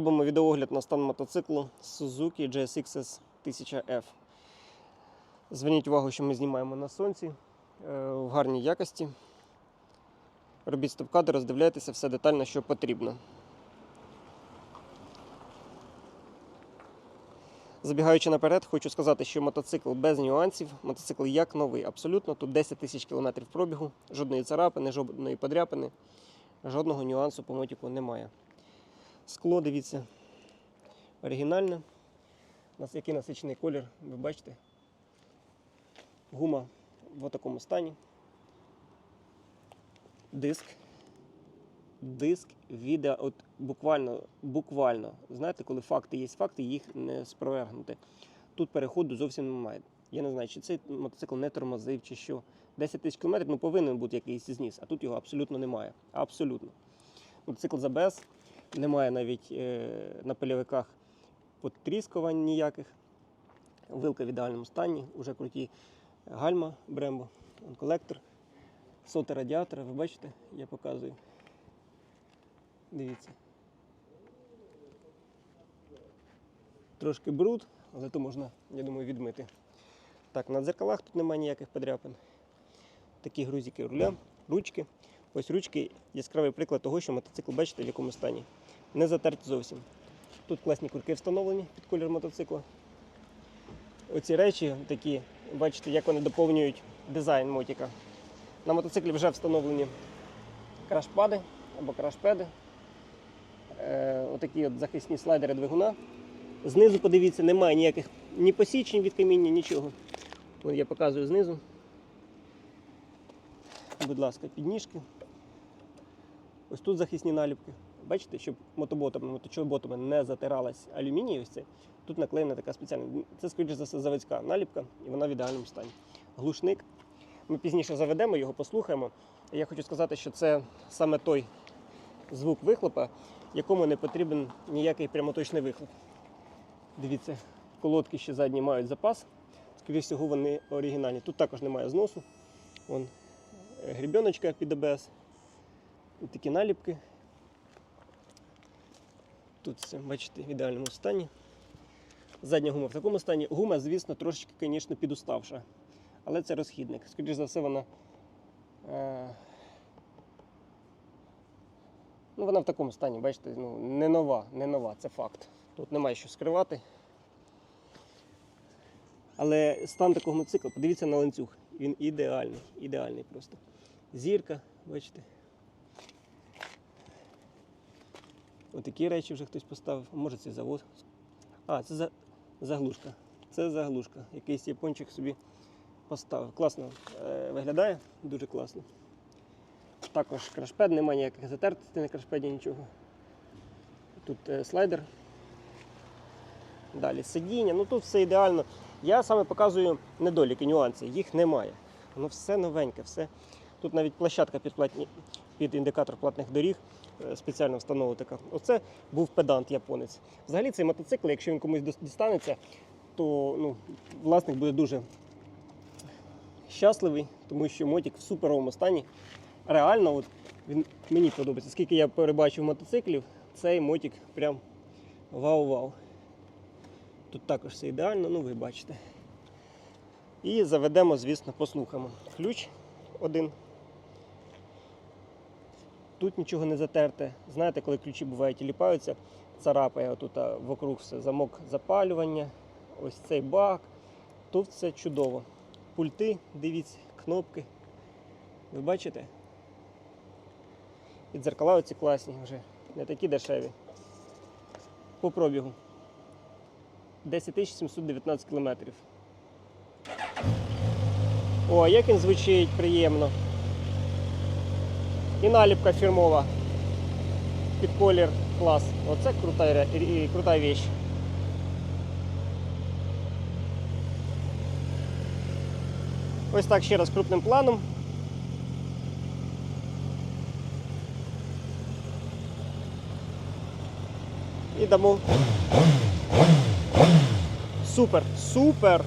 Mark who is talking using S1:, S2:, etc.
S1: Робимо відеогляд на стан мотоциклу Suzuki GSX 1000F. Зверніть увагу, що ми знімаємо на сонці е, в гарній якості. Робіть стоп-кадр, роздивляйтеся все детально, що потрібно. Забігаючи наперед, хочу сказати, що мотоцикл без нюансів, мотоцикл як новий, абсолютно. Тут 10 тисяч кілометрів пробігу, жодної царапини, жодної подряпини, жодного нюансу по мотику немає. Скло, дивіться, оригінальне. У нас який насичений колір, ви бачите. Гума в такому стані. Диск. Диск відео, от буквально, буквально, знаєте, коли факти є факти, їх не спровергнути. Тут переходу зовсім немає. Я не знаю, чи цей мотоцикл не тормозив, чи що. 10 тисяч кілометрів, ну повинен бути якийсь зніс, а тут його абсолютно немає. Абсолютно. Мотоцикл з АБС, немає навіть е, на польовиках потріскувань ніяких. Вилка в ідеальному стані, уже круті гальма Брембо, колектор, соти радіатора, ви бачите, я показую. Дивіться. Трошки бруд, але то можна, я думаю, відмити. Так, на дзеркалах тут немає ніяких подряпин. Такі грузики руля, ручки. Ось ручки яскравий приклад того, що мотоцикл, бачите, в якому стані. Не затерті зовсім. Тут класні курки встановлені під колір мотоцикла. Оці речі такі, бачите, як вони доповнюють дизайн мотика. На мотоциклі вже встановлені крашпади або крашпеди. Е, отакі от захисні слайдери двигуна. Знизу, подивіться, немає ніяких ні посічень від каміння, нічого. От я показую знизу. Будь ласка, підніжки. Ось тут захисні наліпки. Бачите, щоб мотоботами, моточоботами не затиралась алюміній, ось це. Тут наклеєна така спеціальна. Це, скоріш за все, заводська наліпка, і вона в ідеальному стані. Глушник. Ми пізніше заведемо його, послухаємо. Я хочу сказати, що це саме той звук вихлопа, якому не потрібен ніякий прямоточний вихлоп. Дивіться, колодки ще задні мають запас. Скоріше всього, вони оригінальні. Тут також немає зносу. Вон е, грібеночка під АБС. Ось такі наліпки. Тут все, бачите, в ідеальному стані. Задня гума в такому стані. Гума, звісно, трошечки, звісно, підуставша. Але це розхідник. Скоріше за все, вона. Е... Ну, вона в такому стані, бачите, ну, не нова, не нова, це факт. Тут немає що скривати. Але стан такого мотоцикла, подивіться на ланцюг. Він ідеальний, ідеальний просто. Зірка, бачите. Отакі речі вже хтось поставив. Може це завод. А, це за... заглушка. Це заглушка. Якийсь япончик собі поставив. Класно е, виглядає, дуже класно. Також крашпед, немає ніяких затертостей на крашпеді, нічого. Тут е, слайдер. Далі сидіння, ну тут все ідеально. Я саме показую недоліки, нюанси, їх немає. Воно все новеньке, все. Тут навіть площадка під, під індикатор платних доріг е, спеціально встановлена така. Оце був педант японець. Взагалі цей мотоцикл, якщо він комусь дістанеться, то ну, власник буде дуже щасливий, тому що мотик в суперовому стані. Реально, от, він мені подобається. Скільки я перебачив мотоциклів, цей мотик прям вау-вау. Тут також все ідеально, ну ви бачите. І заведемо, звісно, послухаємо. Ключ один. Тут нічого не затерте. Знаєте, коли ключі бувають і ліпаються, царапає отут вокруг все, замок запалювання, ось цей бак. Тут все чудово. Пульти, дивіться, кнопки. Ви бачите? І дзеркала оці класні вже, не такі дешеві. По пробігу. 10 719 кілометрів. О, як він звучить приємно. І наліпка фірмова. Під колір клас. Оце крута, крута вещь. Ось так ще раз крупним планом. І дамо. Супер, супер!